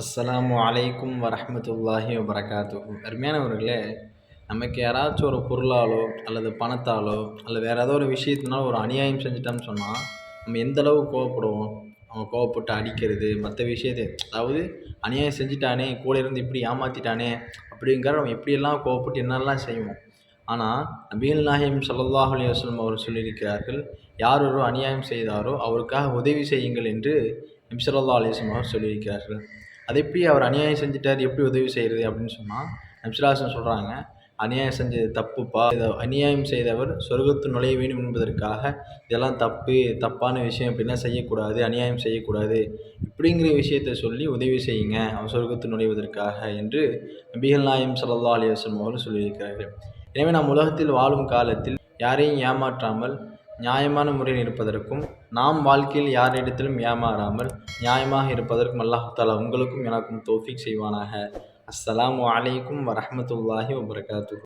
அஸ்ஸலாமு அலைக்கும் வரமத்துல்லாஹி வரகாத்து அருமையானவர்களே நமக்கு யாராச்சும் ஒரு பொருளாலோ அல்லது பணத்தாலோ அல்லது வேறு ஏதோ ஒரு விஷயத்தினால ஒரு அநியாயம் செஞ்சிட்டோம்னு சொன்னால் நம்ம எந்த அளவு கோவப்படுவோம்? அவங்க கோவப்பட்டு அடிக்கிறது மற்ற விஷயத்தை அதாவது அநியாயம் செஞ்சிட்டானே கூட இருந்து இப்படி ஏமாற்றிட்டானே அப்படிங்கிற நம்ம எப்படியெல்லாம் கோவப்பட்டு என்னெல்லாம் செய்வோம்? ஆனால் நபீல் நாஹிம் சல்லாஹ் அலைஹி அவர் சொல்லியிருக்கிறார்கள் யார் ஒரு அநியாயம் செய்தாரோ அவருக்காக உதவி செய்யுங்கள் என்று நபி ஸல்லல்லாஹு அலைஹி சொல்லியிருக்கிறார்கள். அது எப்படி அவர் அநியாயம் செஞ்சுட்டார் எப்படி உதவி செய்கிறது அப்படின்னு சொன்னால் நம்சிலாசன் சொல்கிறாங்க அநியாயம் செஞ்சது தப்புப்பா. இதை அநியாயம் செய்தவர் சொர்க்கத்து நுழைய வேண்டும் என்பதற்காக இதெல்லாம் தப்பு தப்பான விஷயம் இப்படிலாம் செய்யக்கூடாது அநியாயம் செய்யக்கூடாது. இப்படிங்கிற விஷயத்தை சொல்லி உதவி செய்யுங்க அவர் சொர்க்கத்து நுழைவதற்காக என்று நபிகள் நாயம் சல்லா அலைஹி வஸல்லம் அவர்கள் சொல்லியிருக்கிறார்கள். எனவே நாம் உலகத்தில் வாழும் காலத்தில் யாரையும் ஏமாற்றாமல் நியாயமான முறையில் இருப்பதற்கும் நாம் வாழ்க்கையில் யாரிடத்திலும் ஏமாறாமல் நியாயமாக இருப்பதற்கும் அல்லாஹ் தாலா உங்களுக்கும் எனக்கும் தோஃபிக் செய்வானாக. அஸ்ஸலாமு அலைக்கும் வரமத்துல்லாஹி வபர்காத்து